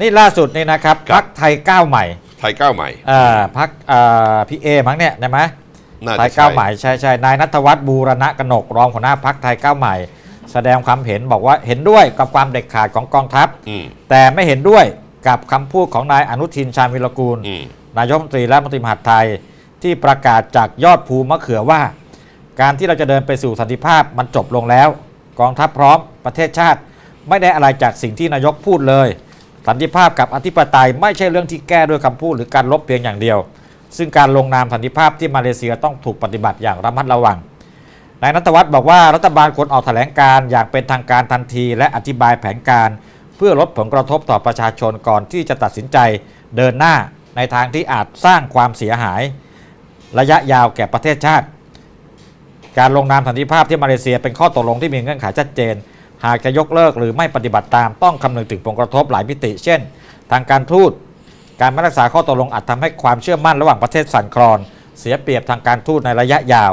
นี่ล่าสุดนี่นะครับครับ พักไทยก้าวใหม่ไทยก้าวใหม่ เอ่อพักพี่เอมั้งเนี่ยได้ไหมน่าไทจะยก้าวใหม่ใช่ใช่นายนัทวัฒน์บูรณะกนกรองหัวหน้าพักไทยก้าวใหม่ แสดงความเห็นบอกว่าเห็นด้วยกับความเด็ดขาดของกองทัพ อืมแต่ไม่เห็นด้วยกับคำพูดของนายอนุทินชาญวิรกูล อืม นายกรัฐมนตรีและรัฐมนตรีมหาดไทยที่ประกาศจากยอดภูมะเขือว่า การที่เราจะเดินไปสู่สันติภาพมันจบลงแล้ว กองทัพพร้อมประเทศชาติ ไม่ได้อะไรจากสิ่งที่นายกพูดเลย สันติภาพกับอธิปไตยไม่ใช่เรื่องที่แก้ด้วยคำพูดหรือการลบเพียงอย่างเดียว ซึ่งการลงนามสันติภาพที่มาเลเซียต้องถูกปฏิบัติอย่างระมัดระวังนายนัทวัฒน์บอกว่ารัฐบาลควรออกแถลงการอย่างเป็นทางการทันที และอธิบายแผนการ เพื่อลดผลกระทบต่อประชาชนก่อนที่จะตัดสินใจเดินหน้าในทางที่อาจสร้างความเสียหาย ระยะยาวแก่ประเทศชาติ การลงนามสันติภาพที่มาเลเซียเป็นข้อตกลงที่มีเงื่อนไขชัดเจน หากจะยกเลิกหรือไม่ปฏิบัติตามต้องคำนึงถึงผลกระทบหลายมิติ เช่น ทางการทูต การไม่รักษาข้อตกลงอาจทำให้ความเชื่อมั่นระหว่างประเทศสั่นคลอน เสียเปรียบทางการทูตในระยะยาว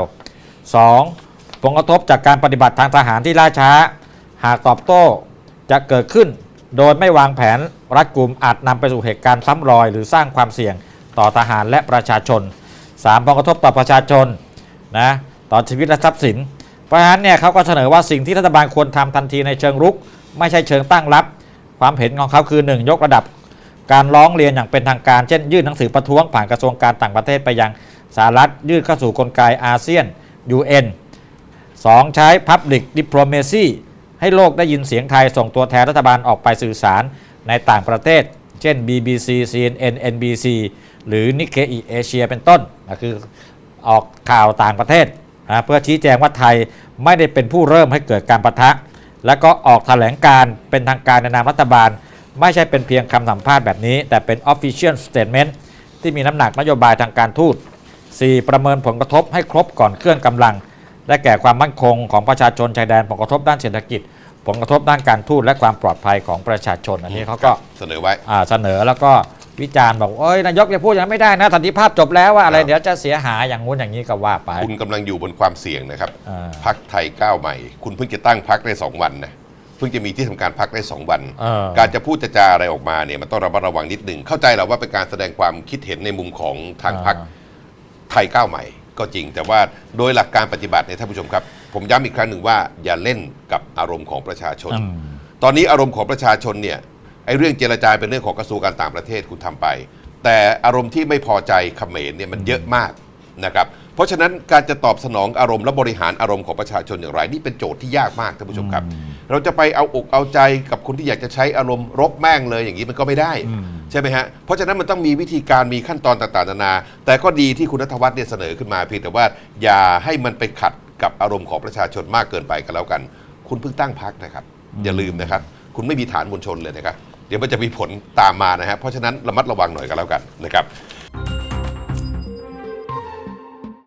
2. ผลกระทบจากการปฏิบัติทางทหารที่ล่าช้า หากตอบโต้จะเกิดขึ้น โดยไม่วางแผนรัดกุมอาจนำไปสู่เหตุการณ์ซ้ำรอย หรือสร้างความเสี่ยงต่อทหารและประชาชน 3. ผลกระทบต่อประชาชนนะต่อชีวิตและทรัพย์สิน เพราะฉะนั้นเนี่ยเขาก็เสนอว่าสิ่งที่รัฐบาลควรทำทันทีในเชิงรุก ไม่ใช่เชิงตั้งรับ ความเห็นของเขาคือ 1 ยกระดับ การร้องเรียนอย่างเป็นทางการ เช่น ยื่นหนังสือประท้วงผ่านกระทรวงการต่างประเทศไปยังสหรัฐยื่นเข้าสู่กลไกอาเซียน UN 2. ใช้ Public Diplomacy ให้โลกได้ยินเสียงไทยส่งตัวแทนรัฐบาลออกไปสื่อสารในต่างประเทศ เช่น BBC CNN NBC หรือ Nikkei Asia เป็นต้นคือออกข่าวต่างประเทศ นะเพื่อชี้แจงว่าไทยไม่ได้เป็นผู้เริ่มให้เกิดการประทะ และก็ออกแถลงการเป็นทางการในนามรัฐบาล ไม่ใช่เป็นเพียงคำสัมภาษณ์แบบนี้ แต่เป็น Official Statement ที่มีน้ำหนักนโยบายทางการทูต 4. ประเมินผลกระทบให้ครบก่อนเคลื่อนกำลัง และแก่ความมั่นคงของประชาชนชายแดนผลกระทบด้านเศรษฐกิจ ผลกระทบด้านการทูตและความปลอดภัยของประชาชนอันนี้เขาก็เสนอไว้อ่าเสนอแล้วก็ วิจารณ์บอกเอ้ยนายกจะพูดอย่างนั้นไม่ได้นะสันติภาพจบแล้วว่าอะไรครับเดี๋ยวจะเสียหายอย่างงู้นอย่างนี้ก็ว่าไป คุณกำลังอยู่บนความเสี่ยงนะครับอ่า พักไทยก้าวใหม่ คุณเพิ่งจะตั้งพักได้2วันนะเพิ่งจะมีที่ทำการพักได้2วัน เออ การจะพูดจะจาอะไรออกมาเนี่ยมันต้องระมัดระวังนิดหนึ่งเข้าใจแหละว่าเป็นการแสดงความคิดเห็นในมุมของทางพัก ไทยก้าวใหม่ก็จริง แต่ว่าโดยหลักการปฏิบัติเนี่ยท่านผู้ชมครับ ผมย้ำอีกครั้งหนึ่งว่าอย่าเล่นกับอารมณ์ของประชาชน อืม ตอนนี้อารมณ์ของประชาชนเนี่ย ไอ้เรื่องเจรจาเป็นเรื่องของกระทรวงการต่างประเทศคุณทำไป แต่อารมณ์ที่ไม่พอใจเขมรเนี่ยมันเยอะมากนะครับเพราะฉะนั้นการจะตอบสนองอารมณ์และบริหารอารมณ์ของประชาชนอย่างไร นี่เป็นโจทย์ที่ยากมากท่านผู้ชมครับ เราจะไปเอาอกเอาใจกับคนที่อยากจะใช้อารมณ์รบแม่งเลยอย่างนี้มันก็ไม่ได้อืมใช่ไหมฮะเพราะฉะนั้นมันต้องมีวิธีการมีขั้นตอนต่างๆนานา แต่ก็ดีที่คุณนัทวัฒน์เนี่ยเสนอขึ้นมาเพียงแต่ว่าอย่าให้มันไปขัดกับอารมณ์ของประชาชนมากเกินไปกันแล้วกัน คุณเพิ่งตั้งพักนะครับ อย่าลืมนะครับ คุณไม่มีฐานมวลชนเลยนะครับ เดี๋ยวมันจะมีผลตามมานะฮะเพราะฉะนั้นระมัดระวังหน่อยกันแล้วกันนะครับ